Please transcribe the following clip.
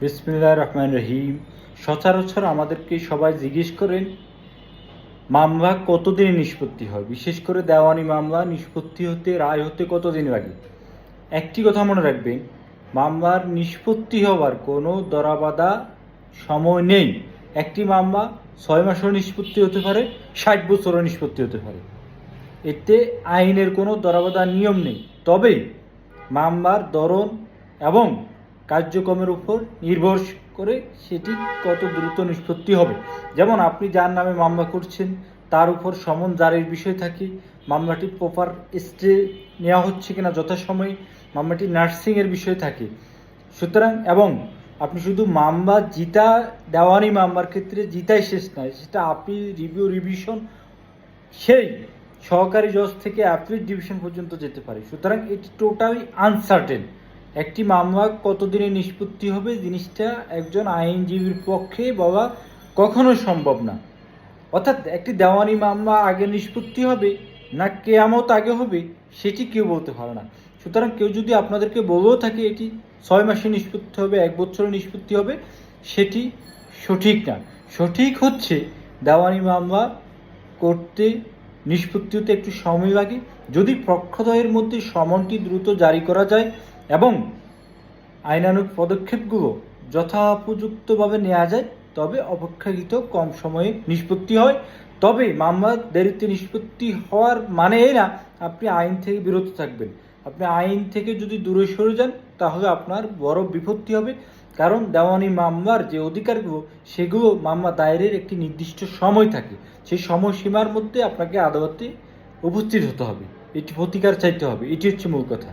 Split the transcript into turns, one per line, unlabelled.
বিসমিল্লাহ রহমান রহিম। সচরাচর আমাদেরকে সবাই জিজ্ঞেস করেন, মামলা কতদিনে নিষ্পত্তি হয়? বিশেষ করে দেওয়ানি মামলা নিষ্পত্তি হতে, রায় হতে কতদিন লাগে? একটি কথা মনে রাখবেন, মামলার নিষ্পত্তি হওয়ার কোনো দরাবাধা সময় নেই। একটি মামলা ছয় মাসেও নিষ্পত্তি হতে পারে, ষাট বছরও নিষ্পত্তি হতে পারে। এতে আইনের কোনো দরাবাধা নিয়ম নেই। তবে মামলার ধরন এবং কার্যক্রমের উপর নির্ভর করে সেটি কত দ্রুত নিষ্পত্তি হবে। যেমন আপনি যার নামে মামলা করছেন, তার উপর সমন জারির বিষয় থাকে, মামলাটি প্রপার স্টে নেওয়া হচ্ছে কিনা যথাসময়ে মামলাটি নার্সিংয়ের বিষয় থাকে। সুতরাং এবং আপনি শুধু মামলা জিতা দেওয়ানি মামলার ক্ষেত্রে জিতাই শেষ নয়, সেটা আপনি রিভিউ রিভিশন সেই সহকারী জজ থেকে অ্যাপিল ডিভিশন পর্যন্ত যেতে পারে। সুতরাং এটি টোটালি আনসার্টেন একটি মামলা কতদিনে নিষ্পত্তি হবে জিনিসটা একজন আইনজীবীর পক্ষে বলা কখনো সম্ভব না। অর্থাৎ একটি দেওয়ানি মামলা আগে নিষ্পত্তি হবে না কেয়ামত আগে হবে সেটি কেউ বলতে পারে না। সুতরাং কেউ যদি আপনাদেরকে বলেও থাকে এটি ছয় মাসে নিষ্পত্তি হবে, এক বছরে নিষ্পত্তি হবে, সেটি সঠিক না। সঠিক হচ্ছে দেওয়ানি মামলা করতে নিষ্পত্তি হতে একটু সময় লাগে। যদি পক্ষদ্বয়ের মধ্যে সমনটি দ্রুত জারি করা যায় এবং আইনানুক পদক্ষেপগুলো যথোপযুক্তভাবে নেওয়া যায়, তবে অপেক্ষাকৃত কম সময়ে নিষ্পত্তি হয়। তবে মামলা দেরিতে নিষ্পত্তি হওয়ার মানে এই না, আপনি আইন থেকে বিরত থাকবেন। আপনি আইন থেকে যদি দূরে সরে যান, তাহলে আপনার বড় বিপত্তি হবে। কারণ দেওয়ানি মামলার যে অধিকারগুলো, সেগুলো মামলা দায়েরের একটি নির্দিষ্ট সময় থাকে। সেই সময়সীমার মধ্যে আপনাকে আদালতে উপস্থিত হতে হবে। এটি প্রতিকার চাইতে হবে। এটি হচ্ছে মূল কথা।